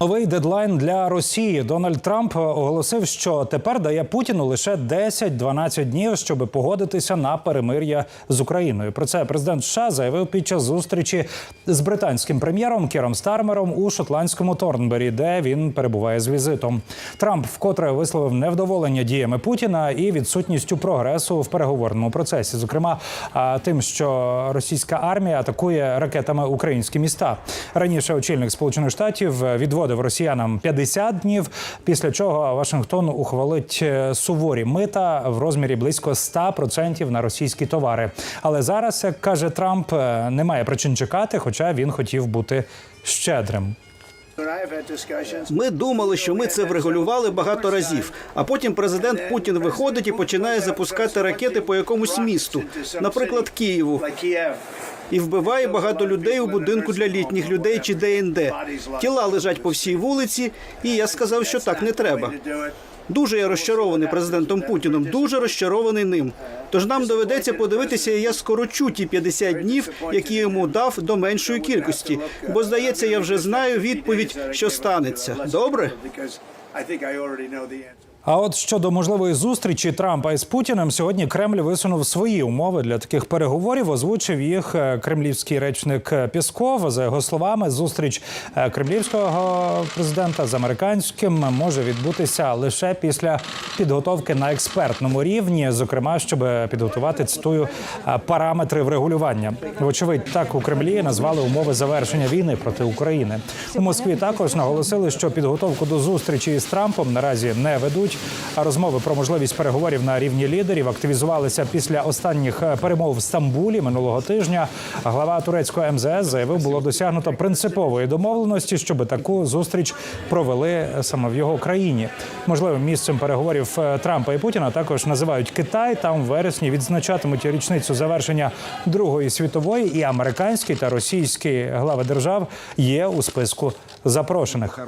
Новий дедлайн для Росії Дональд Трамп оголосив, що тепер дає Путіну лише 10-12 днів, щоб погодитися на перемир'я з Україною. Про це президент США заявив під час зустрічі з британським прем'єром Кером Стармером у шотландському Торнбері, де він перебуває з візитом. Трамп вкотре висловив невдоволення діями Путіна і відсутністю прогресу в переговорному процесі, зокрема тим, що російська армія атакує ракетами українські міста. Раніше очільник Сполучених Штатів відводив росіянам 50 днів, після чого Вашингтон ухвалить е, суворі мита в розмірі близько 100% на російські товари. Але зараз, як каже Трамп, е, немає причин чекати, хоча він хотів бути щедрим. Ми думали, що ми це врегулювали багато разів. А потім президент Путін виходить і починає запускати ракети по якомусь місту, наприклад, Києву, і вбиває багато людей у будинку для літніх людей чи ДНД. Тіла лежать по всій вулиці, і я сказав, що так не треба. Дуже я розчарований президентом Путіном, дуже розчарований ним. Тож нам доведеться подивитися, і я скорочу ті 50 днів, які йому дав до меншої кількості. Бо здається, я вже знаю відповідь, що станеться. Добре? А от щодо можливої зустрічі Трампа із Путіним, сьогодні Кремль висунув свої умови для таких переговорів. Озвучив їх е, кремлівський речник Пісков. За його словами, зустріч е, кремлівського президента з американським може відбутися лише після підготовки на експертному рівні, зокрема, щоб підготувати цитую е, параметри врегулювання. Вочевидь, так у Кремлі назвали умови завершення війни проти України. У Москві також наголосили, що підготовку до зустрічі із Трампом наразі не ведуть. А розмови про можливість переговорів на рівні лідерів активізувалися після останніх е, перемов в Стамбулі минулого тижня. Глава турецького МЗС заявив, було досягнуто принципової домовленості, щоб таку зустріч провели е, саме в його країні. Можливим місцем переговорів е, Трампа і Путіна також називають Китай. Там в вересні відзначатимуть річницю завершення Другої світової, і американські та російські глави держав є у списку запрошених.